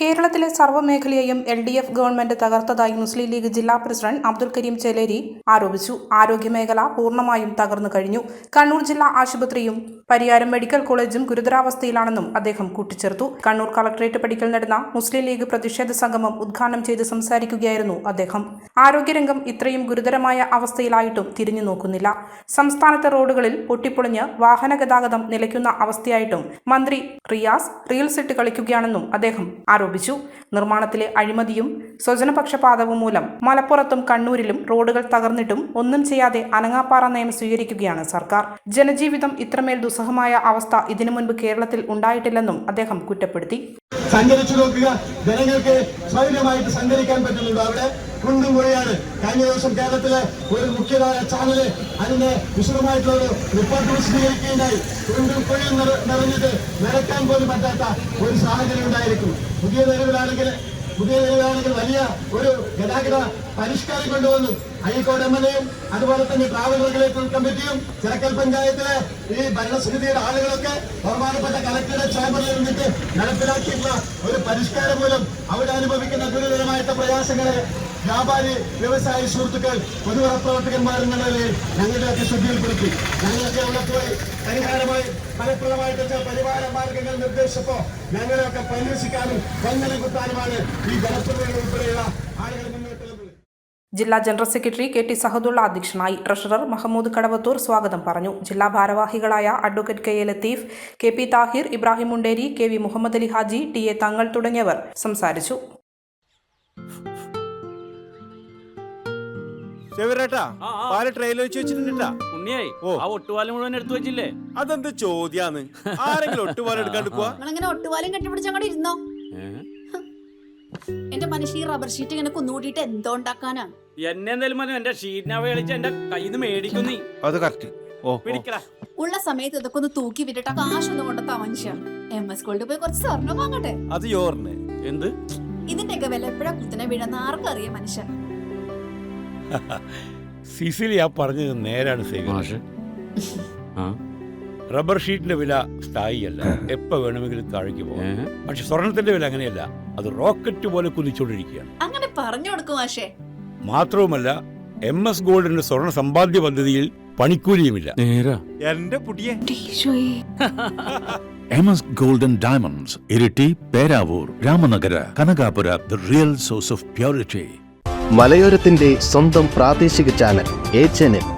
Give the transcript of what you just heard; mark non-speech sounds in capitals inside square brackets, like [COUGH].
കേരളത്തിലെ സർവമേഖലയെയും L D F government തകർത്തതായി മുസ്ലിം ലീഗ് ജില്ലാ പ്രസിഡന്റ് അബ്ദുൽ കരീം ചേലേരി ആരോപിച്ചു. ആരോഗ്യമേഖല പൂർണമായും തകർന്നു കഴിഞ്ഞു. കണ്ണൂർ ജില്ലാ ആശുപത്രിയും പരിയാരം മെഡിക്കൽ കോളേജും ഗുരുതരാവസ്ഥയിലാണെന്നും അദ്ദേഹം കൂട്ടിച്ചേർത്തു. കണ്ണൂർ കളക്ടറേറ്റ് പടിക്കൽ നടന്ന മുസ്ലിം ലീഗ് പ്രതിഷേധ സംഗമം ഉദ്ഘാടനം ചെയ്ത് സംസാരിക്കുകയായിരുന്നു അദ്ദേഹം. ആരോഗ്യരംഗം ഇത്രയും ഗുരുതരമായ അവസ്ഥയിലായിട്ടും തിരിഞ്ഞു നോക്കുന്നില്ല. സംസ്ഥാനത്തെ റോഡുകളിൽ പൊട്ടിപ്പൊളിഞ്ഞ് വാഹന ഗതാഗതം നിലയ്ക്കുന്ന അവസ്ഥയായിട്ടും മന്ത്രി റിയാസ് റീൽസിട്ട് കളിക്കുകയാണെന്നും അദ്ദേഹം ആരോപിച്ചു. നിർമ്മാണത്തിലെ അഴിമതിയും സ്വജനപക്ഷപാതവും മൂലം മലപ്പുറത്തും കണ്ണൂരിലും റോഡുകൾ തകർന്നിട്ടും ഒന്നും ചെയ്യാതെ അനങ്ങാപ്പാറ നയം സ്വീകരിക്കുകയാണ് സർക്കാർ. ജനജീവിതം ഇത്രമേൽ ദുസ്സഹമായ അവസ്ഥ ഇതിനു മുൻപ് കേരളത്തിൽ ഉണ്ടായിട്ടില്ലെന്നും അദ്ദേഹം കുറ്റപ്പെടുത്തി. സഞ്ചരിച്ചു നോക്കുക. ജനങ്ങൾക്ക് സൗകര്യമായിട്ട് സഞ്ചരിക്കാൻ പറ്റുന്നുണ്ട്. അവിടെ കുണ്ടും കുഴിയാണ് കഴിഞ്ഞ ദിവസം കേരളത്തിലെ ഒരു മുഖ്യധാര ചാനൽ അതിന്റെ വിശദമായിട്ടുള്ള ഒരു റിപ്പോർട്ട് വിശദീകരിക്കുകയുണ്ടായി കുണ്ടും കുഴയും നിറ- നിറഞ്ഞിട്ട് നിരക്കാൻ പോലും പറ്റാത്ത ഒരു സാഹചര്യം ഉണ്ടായിരിക്കും. പുതിയ നിലവിലാണെങ്കിൽ പുതിയ നിലവിലാണെങ്കിൽ വലിയ ഒരു ഗതാഗത പരിഷ്കാരം കൊണ്ടുവന്നു. അഴീക്കോട് എം എൽ എയും അതുപോലെ തന്നെ ട്രാവൽ റെഗുലേറ്ററി കമ്മിറ്റിയും ചിറക്കൽ പഞ്ചായത്തിലെ ഈ ഭരണസമിതിയുടെ ആളുകളൊക്കെ ബഹുമാനപ്പെട്ട കലക്ടറുടെ ചേംബറിൽ നിന്നിട്ട് നടപ്പിലാക്കിയിട്ടുള്ള ഒരു പരിഷ്കാരം മൂലം അവിടെ അനുഭവിക്കുന്ന ഗുരുതരമായിട്ട് പ്രയാസങ്ങളെ വ്യാപാരി വ്യവസായി സുഹൃത്തുക്കൾ പൊതുവറ പ്രവർത്തകന്മാർ നിലയിൽ ഞങ്ങളുടെയൊക്കെ ശ്രദ്ധയിൽപ്പെടുത്തി. ഞങ്ങളൊക്കെ അവിടെ പോയി പരിഹാരമായി ഫലപ്രദമായിട്ട് പരിഹാര മാർഗങ്ങൾ നിർദ്ദേശിച്ചപ്പോ ഞങ്ങളെയൊക്കെ കൊന്നലും കുത്താനുമാണ് ഈ ജനപ്രതിനിധികൾ ഉൾപ്പെടെയുള്ള ആളുകൾ മുന്നോട്ട് ജില്ലാ general secretary K T Sahadulla അധ്യക്ഷനായി ട്രഷറർ മഹമ്മൂദ് കടവത്തൂർ സ്വാഗതം പറഞ്ഞു. ജില്ലാ ഭാരവാഹികളായ advocate K A Latheef K P Thahir Ibrahim Munderi K V Muhammad Ali Haji T A Thangal തുടങ്ങിയവർ സംസാരിച്ചു. അതെന്ത് ചോദ്യാന്ന്? ആരെങ്കിലും ഒട്ടുപാലം എടുക്കാണ്ട് പോവാ? ഒട്ടുപാലം കെട്ടിപ്പിടിച്ച് അങ്ങോട്ട് ഇരുന്നോ? എന്റെ മനുഷ്യ ഈ റബ്ബർ ഷീറ്റ് ഇങ്ങനെ കുന്നുകൂടിയിട്ട് എന്തോ ഉണ്ടാക്കാനാ? എന്നെ എന്തായാലും മതി എന്റെ ഷീറ്റിനെ കളിച്ച് എന്റെ കയ്യിൽ നിന്ന് മേടിക്കും നീ. അത് കറക്റ്റ് ഓ. പിടിക്കടാ. ഉള്ള സമയത്ത് ഇതൊക്കെ ഒന്ന് തൂക്കി വിട്ടിട്ട് കാശ് കാശൊന്നും കൊണ്ടെത്താ മനുഷ്യ. എം എസ് ഗോൾഡ് പോയി കുറച്ച് സ്വർണം വാങ്ങട്ടെ? അത് യോറിന് എന്ത്? ഇതിന്റെയൊക്കെ വില എപ്പോഴാ കുത്തനെ വീഴുന്ന ആർക്കും അറിയാം മനുഷ്യ. [LAUGHS] സിസിലി ആ പറഞ്ഞത് നേരാണ്. റബ്ബർ ഷീറ്റിന്റെ വില സ്ഥായിയല്ല. എപ്പോ വേണമെങ്കിലും താഴേക്ക് പോകും. പക്ഷെ സ്വർണത്തിന്റെ വില അങ്ങനെയല്ല. അത് റോക്കറ്റ് പോലെ കുതിച്ചുകൊണ്ടിരിക്കുകയാണ്. അങ്ങനെ പറഞ്ഞു കൊടുക്കും ആശേ. മാത്രവുമല്ല എം എസ് ഗോൾഡിന്റെ സ്വർണ സമ്പാദ്യ പദ്ധതിയിൽ പണിക്കൂലിയുമില്ല. നേരാ. എന്റെ പുതിയ M S golden diamonds Iritty Peravoor Ramanagara Kanakapura the real source of purity. മലയോരത്തിന്റെ സ്വന്തം പ്രാദേശിക ചാനൽ എ ചാനൽ.